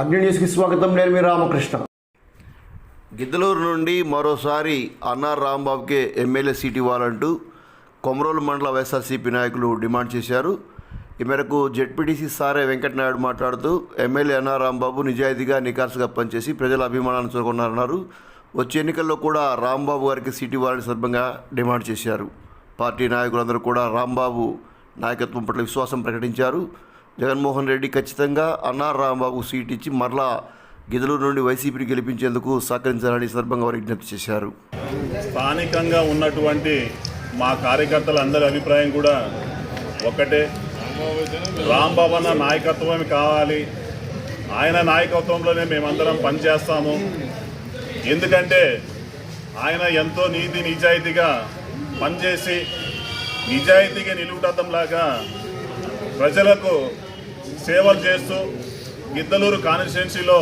అగ్ని న్యూస్కి స్వాగతం నేను మీ రామకృష్ణ. గిద్దలూరు నుండి మరోసారి అన్నార్ రాంబాబుకే ఎమ్మెల్యే సీట్ ఇవ్వాలంటూ కొమరోలు మండల వైఎస్ఆర్సీపీ నాయకులు డిమాండ్ చేశారు. ఈ మేరకు జెడ్పీటీసీ సారే వెంకటనాయుడు మాట్లాడుతూ ఎమ్మెల్యే అన్నార్ రాంబాబు నిజాయితీగా నికార్సుగా పనిచేసి ప్రజల అభిమానాన్ని చూరుకున్నారన్నారు వచ్చే ఎన్నికల్లో కూడా రాంబాబు గారికి సీట్ ఇవ్వాలని సందర్భంగా డిమాండ్ చేశారు. పార్టీ నాయకులందరూ కూడా రాంబాబు నాయకత్వం పట్ల విశ్వాసం ప్రకటించారు. జగన్మోహన్ రెడ్డి ఖచ్చితంగా అన్నార్ రాంబాబు సీట్ ఇచ్చి మరలా గిదలూరు నుండి వైసీపీని గెలిపించేందుకు సహకరించాలని సందర్భంగా వారు విజ్ఞప్తి చేశారు. స్థానికంగా ఉన్నటువంటి మా కార్యకర్తల అభిప్రాయం కూడా ఒకటే. రాంబాబన్న నాయకత్వం కావాలి. ఆయన నాయకత్వంలోనే మేమందరం పనిచేస్తాము. ఎందుకంటే ఆయన ఎంతో నీతి నిజాయితీగా పనిచేసి నిజాయితీగా నిలువుటద్దంలాగా ప్రజలకు సేవలు చేస్తూ గిద్దలూరు కాన్స్టిట్యున్సీలో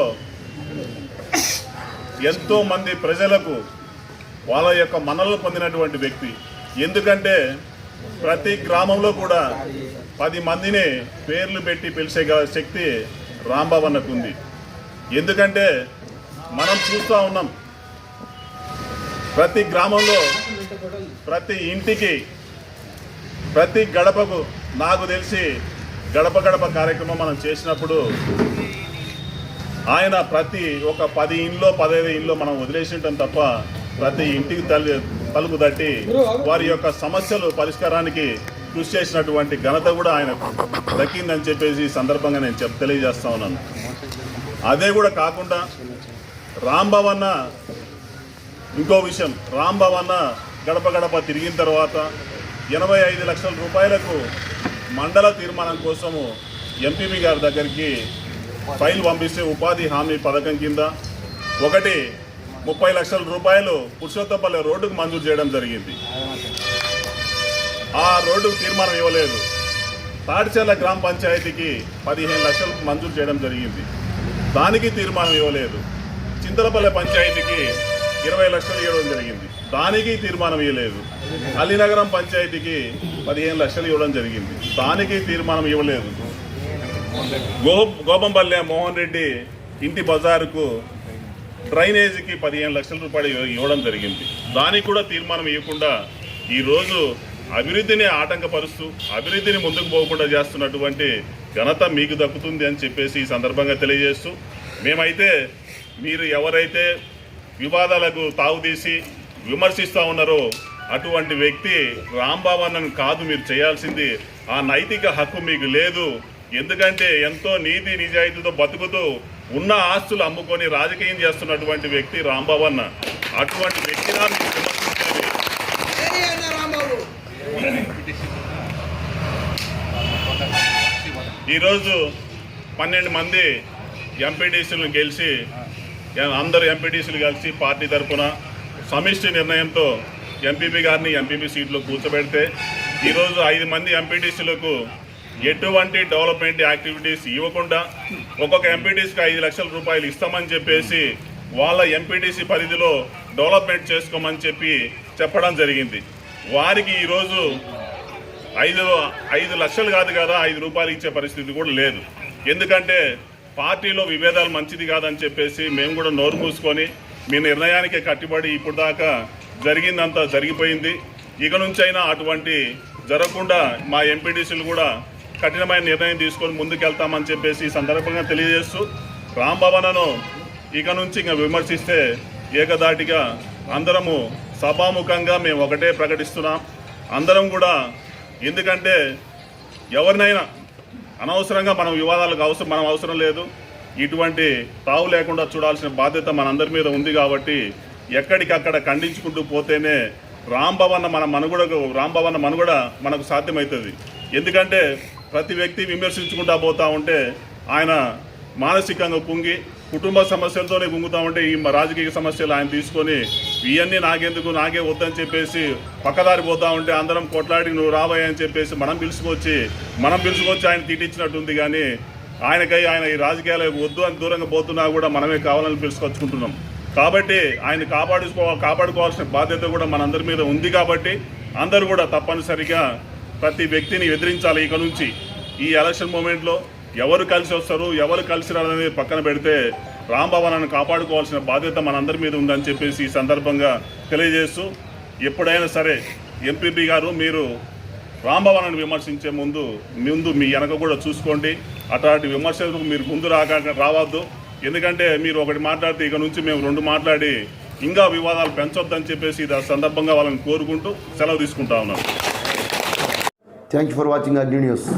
ఎంతోమంది ప్రజలకు వాళ్ళ యొక్క మనలు పొందినటువంటి వ్యక్తి. ఎందుకంటే ప్రతి గ్రామంలో కూడా పది మందిని పేర్లు పెట్టి పిలిచే శక్తి రాంబాబన్నకు ఉంది. ఎందుకంటే మనం చూస్తూ ఉన్నాం. ప్రతి గ్రామంలో ప్రతి ఇంటికి ప్రతి గడపకు నాకు తెలిసి గడప గడప కార్యక్రమం మనం చేసినప్పుడు ఆయన ప్రతి ఒక పది ఇంట్లో పదహైదు ఇంట్లో మనం వదిలేసింటాం తప్ప ప్రతి ఇంటికి తల్లి తలుపు తట్టి వారి యొక్క సమస్యలు పరిష్కారానికి కృషి చేసినటువంటి ఘనత కూడా ఆయనకు దక్కిందని చెప్పేసి ఈ సందర్భంగా నేను చెప్ తెలియజేస్తా ఉన్నాను. అదే కూడా కాకుండా రాంభవన్న ఇంకో విషయం. రాంభవన్న గడప గడప తిరిగిన తర్వాత ఎనభై ఐదు లక్షల రూపాయలకు మండల తీర్మానం కోసము ఎంపీపీ గారి దగ్గరికి ఫైల్ పంపిస్తే ఉపాధి హామీ పథకం కింద ఒకటి ముప్పై లక్షల రూపాయలు పురుషోత్తపల్లి రోడ్డుకు మంజూరు చేయడం జరిగింది. ఆ రోడ్డుకు తీర్మానం ఇవ్వలేదు. తాడిచెర్ల గ్రామ పంచాయతీకి పదిహేను లక్షలు మంజూరు చేయడం జరిగింది. దానికి తీర్మానం ఇవ్వలేదు. చింతలపల్లె పంచాయతీకి ఇరవై లక్షలు ఇవ్వడం జరిగింది. దానికి తీర్మానం ఇవ్వలేదు. అల్లినగరం పంచాయతీకి పదిహేను లక్షలు ఇవ్వడం జరిగింది. దానికి తీర్మానం ఇవ్వలేదు. గో గోపంపల్లె మోహన్ రెడ్డి ఇంటి బజారుకు డ్రైనేజీకి పదిహేను లక్షల రూపాయలు ఇవ్వడం జరిగింది. దానికి కూడా తీర్మానం ఇవ్వకుండా ఈరోజు అభివృద్ధిని ఆటంకపరుస్తూ అభివృద్ధిని ముందుకు పోకుండా చేస్తున్నటువంటి ఘనత మీకు దక్కుతుంది అని చెప్పేసి ఈ సందర్భంగా తెలియజేస్తూ మేమైతే మీరు ఎవరైతే వివాదాలకు తావుతీసి విమర్శిస్తూ ఉన్నారో అటువంటి వ్యక్తి రాంబాబన్నను కాదు మీరు చేయాల్సింది ఆ నైతిక హక్కు మీకు లేదు. ఎందుకంటే ఎంతో నీతి నిజాయితీతో బతుకుతూ ఉన్న ఆస్తులు అమ్ముకొని రాజకీయం చేస్తున్నటువంటి వ్యక్తి రాంబాబన్న అటువంటి విమర్శించేది ఈరోజు పన్నెండు మంది ఎంపీటీసీలను గెలిచి అందరు ఎంపీటీసీలు కలిసి పార్టీ తరఫున సమిష్టి నిర్ణయంతో ఎంపీపీ గారిని ఎంపీపీ సీట్లో కూర్చోబెడితే ఈరోజు ఐదు మంది ఎంపీటీసీలకు ఎటువంటి డెవలప్మెంట్ యాక్టివిటీస్ ఇవ్వకుండా ఒక్కొక్క ఎంపీటీసీకి ఐదు లక్షల రూపాయలు ఇస్తామని చెప్పేసి వాళ్ళ ఎంపీటీసీ పరిధిలో డెవలప్మెంట్ చేసుకోమని చెప్పి చెప్పడం జరిగింది. వారికి ఈరోజు ఐదు ఐదు లక్షలు కాదు కదా ఐదు రూపాయలు ఇచ్చే పరిస్థితి కూడా లేదు. ఎందుకంటే పార్టీలో విభేదాలు మంచిది కాదని చెప్పేసి మేము కూడా నోరు మూసుకొని మీ నిర్ణయానికి కట్టుబడి ఇప్పుడు దాకా జరిగిందంతా జరిగిపోయింది. ఇక నుంచైనా అటువంటి జరగకుండా మా ఎంపీటీసీలు కూడా కఠినమైన నిర్ణయం తీసుకొని ముందుకెళ్తామని చెప్పేసి ఈ సందర్భంగా తెలియజేస్తూ రాంభవనను ఇక నుంచి ఇంకా విమర్శిస్తే ఏకదాటిగా అందరము సభాముఖంగా మేము ఒకటే ప్రకటిస్తున్నాం. అందరం కూడా ఎందుకంటే ఎవరినైనా అనవసరంగా మనం వివాదాలకు అవసరం మనం అవసరం లేదు. ఇటువంటి తావు లేకుండా చూడాల్సిన బాధ్యత మనందరి మీద ఉంది కాబట్టి ఎక్కడికక్కడ ఖండించుకుంటూ పోతేనే రాంభవన్న మన మనుగడకు రాంభవన్న మనుగడ మనకు సాధ్యమవుతుంది ఎందుకంటే ప్రతి వ్యక్తి విమర్శించుకుంటా పోతా ఉంటే ఆయన మానసికంగా కుంగి కుటుంబ సమస్యలతోనే కుంగుతా ఉంటే ఈ రాజకీయ సమస్యలు ఆయన తీసుకొని ఇవన్నీ నాకెందుకు? నాకే వద్దని చెప్పేసి పక్కదారి పోతా ఉంటే అందరం కొట్లాడి నువ్వు రాబోయే అని చెప్పేసి మనం పిలుచుకొచ్చి మనం పిలుచుకొచ్చి ఆయన తిట్టించినట్టుంది కానీ ఆయనకై ఆయన ఈ రాజకీయాలకు వద్దు అని దూరంగా పోతున్నా కూడా మనమే కావాలని పిలుచుకొచ్చుకుంటున్నాం. కాబట్టి ఆయన కాపాడుకో కాపాడుకోవాల్సిన బాధ్యత కూడా మనందరి మీద ఉంది కాబట్టి అందరూ కూడా తప్పనిసరిగా ప్రతి వ్యక్తిని ఎదిరించాలి ఇక నుంచి. ఈ ఎలక్షన్ మూమెంట్లో ఎవరు కలిసి వస్తారు ఎవరు కలిసి రాదనేది పక్కన పెడితే రాంభవనాన్ని కాపాడుకోవాల్సిన బాధ్యత మనందరి మీద ఉందని చెప్పేసి ఈ సందర్భంగా తెలియజేస్తూ ఎప్పుడైనా సరే ఎంపీపీ గారు మీరు రాంభవనాన్ని విమర్శించే ముందు ముందు మీ వెనక కూడా చూసుకోండి. అట్లాంటి విమర్శలకు మీరు ముందు రాక రావద్దు. ఎందుకంటే మీరు ఒకటి మాట్లాడితే ఇక నుంచి మేము రెండు మాట్లాడి ఇంకా వివాదాలు పెంచొద్దని చెప్పేసి ఇది సందర్భంగా వాళ్ళని కోరుకుంటూ సెలవు తీసుకుంటా ఉన్నాను thank you for watching Agni news